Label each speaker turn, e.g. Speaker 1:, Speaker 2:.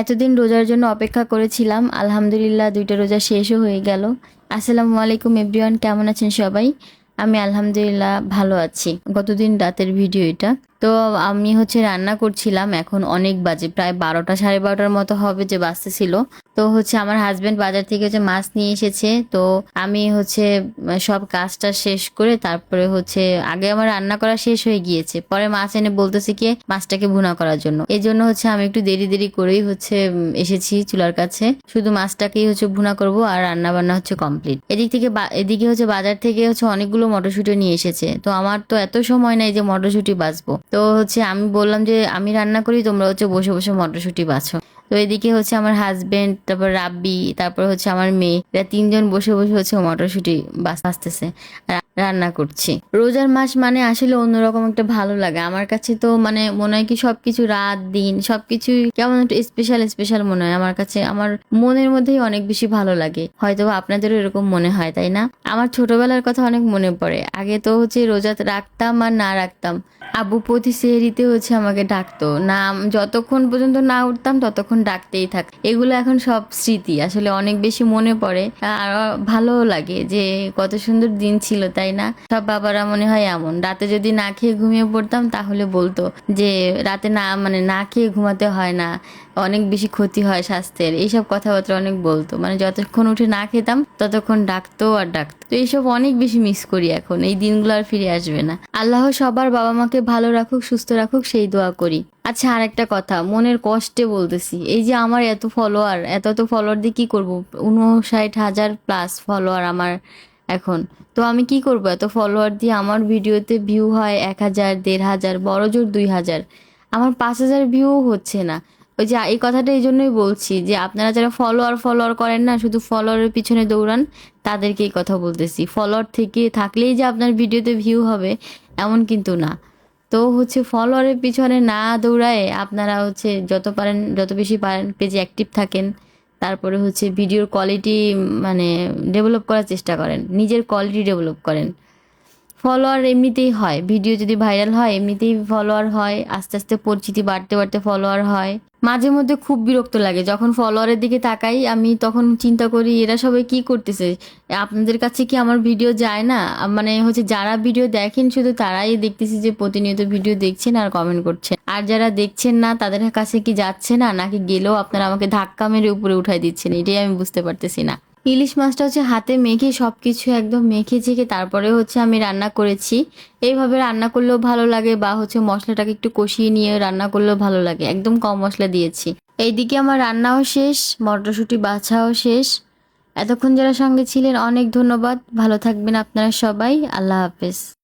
Speaker 1: এতদিন রোজার জন্য অপেক্ষা করেছিলাম। আলহামদুলিল্লাহ, দুইটা রোজা শেষও হয়ে গেল। আসসালামু আলাইকুম এভরিওয়ান, কেমন আছেন সবাই? আমি আলহামদুলিল্লাহ ভালো আছি। গতদিন রাতের ভিডিও এটা। তো আমি হচ্ছে রান্না করছিলাম, এখন অনেক বাজে, প্রায় বারোটা সাড়ে বারোটার মতো হবে যে বাজতেছিল তো হচ্ছে আমার হাজবেন্ড বাজার থেকে হচ্ছে মাছ নিয়ে এসেছে, তো আমি হচ্ছে সব কাজটা শেষ করে তারপরে হচ্ছে আগে আমার রান্না করা শেষ হয়ে গিয়েছে, পরে মাছ এনে বলতেছে কি মাছটাকে ভুনা করার জন্য। এই জন্য হচ্ছে আমি একটু দেরি দেরি করেই হচ্ছে এসেছি চুলার কাছে, শুধু মাছটাকেই হচ্ছে ভুনা করব আর রান্না বান্না হচ্ছে কমপ্লিট এদিক থেকে এদিকে হচ্ছে বাজার থেকে হচ্ছে অনেকগুলো মটরশুঁটি নিয়ে এসেছে, তো আমার তো এত সময় নাই যে মটরশুঁটি বাঁচবো তো হচ্ছে আমি বললাম যে আমি রান্না করি তোমরা হচ্ছে বসে বসে মটরশুঁটি বাছো। তো এদিকে হচ্ছে আমার হাজবেন্ড তারপর রাব্বি, তারপর হচ্ছে আমার মেয়ে। এরা তিনজন বসে বসে হচ্ছে মটরশুঁটি বাঁচতেছে রান্না করছি। রোজার মাস মানে আসলে অন্যরকম একটা ভালো লাগে। আমার কাছে তো মানে মনে হয় কি সবকিছু রাত, দিন সবকিছু কেমন একটা স্পেশাল স্পেশাল মনে হয়। আমার কাছে, আমার মনের মধ্যেই অনেক বেশি ভালো লাগে। হয়তো আপনাদেরও এরকম মনে হয়, তাই না? আমার ছোটবেলার কথা অনেক মনে পড়ে। আগে তো হচ্ছে রোজা রাখতাম আর না রাখতাম। আবু প্রতি সেহরিতে হচ্ছে আমাকে ডাকতো। না, যতক্ষণ পর্যন্ত না উঠতাম, ততক্ষণ ডাকতেই থাক। এগুলো এখন সব স্মৃতি। আসলে অনেক বেশি মনে পড়ে। আর ভালোও লাগে যে কত সুন্দর দিন ছিল, তাই না? সব বাবারা মনে হয় এমন। রাতে যদি না খেয়ে ঘুমিয়ে পড়তাম, তাহলে বলতো যে রাতে না মানে না খেয়ে ঘুমাতে হয় না। অনেক বেশি ক্ষতি হয় স্বাস্থ্যের। এইসব কথাবার্তা অনেক বলতো। মানে যতক্ষণ উঠে না খেতাম, ততক্ষণ ডাকতো আর ডাকতো। তো এইসব অনেক বেশি মিস করি এখন। এই দিনগুলো আর ফিরে আসবে না। আল্লাহ সবার বাবা মাকে ভালো রাখুক, সুস্থ রাখুক, সেই দোয়া করি। আচ্ছা আর একটা কথা। মনের কষ্টে বলতেছি। এই যে আমার এত ফলোয়ার এত এত ফলোয়ার দিয়ে কি করব? উনষাট হাজার প্লাস ফলোয়ার আমার এখন। তো আমি কি করব? এত ফলোয়ার দিয়ে আমার ভিডিওতে ভিউ হয় এক হাজার, দেড় হাজার, বড় জোর দুই হাজার। আমার পাঁচ হাজার ভিউ হচ্ছে না। ওই যে, এই কথাটা এই জন্যই বলছি যে, আপনারা যারা ফলোয়ার ফলোয়ার করেন না, শুধু ফলোয়ারের পিছনে দৌড়ান, তাদেরকে এই কথা বলতেছি। ফলোয়ার থেকে থাকলেই যে আপনার ভিডিওতে ভিউ হবে, এমন কিন্তু না। তো হচ্ছে ফলোয়ারের পিছনে না দৌড়ায় আপনারা হচ্ছে যত পারেন, যত বেশি পারেন পেজে অ্যাক্টিভ থাকেন। তারপরে হচ্ছে ভিডিওর কোয়ালিটি মানে ডেভেলপ করার চেষ্টা করেন। নিজের কোয়ালিটি ডেভেলপ করেন। ফলোয়ার এমনিতেই হয়। ভিডিও যদি ভাইরাল হয়, এমনিতেই ফলোয়ার হয়। আস্তে আস্তে পরিচিতি বাড়তে বাড়তে ফলোয়ার হয়। মাঝে মধ্যে খুব বিরক্ত লাগে। যখন ফলোয়ারের দিকে তাকাই, আমি তখন চিন্তা করি, এরা সবাই কি করতেছে? আপনাদের কাছে কি আমার ভিডিও যায় না? মানে হচ্ছে যারা ভিডিও দেখেন, শুধু তারাই দেখতেছি যে প্রতিনিয়ত ভিডিও দেখছেন আর কমেন্ট করছেন। আর যারা দেখছেন না, তাদের কাছে কি যাচ্ছে না, নাকি গেলেও আপনারা আমাকে ধাক্কা মেরে উপরে উঠাই দিচ্ছেন? এটাই আমি বুঝতে পারতেছি না। ইলিশ মাছটা হচ্ছে হাতে মেখে সব কিছু একদম মেখে ঝেখে তারপরে হচ্ছে আমি রান্না করেছি। এইভাবে রান্না করলেও ভালো লাগে বা হচ্ছে মশলাটাকে একটু কষিয়ে নিয়ে রান্না করলেও ভালো লাগে। একদম কম মশলা দিয়েছি। এইদিকে আমার রান্নাও শেষ, মটরশুঁটি বাছাও শেষ। এতক্ষণ যারা সঙ্গে ছিলেন, অনেক ধন্যবাদ। ভালো থাকবেন আপনারা সবাই। আল্লাহ হাফেজ।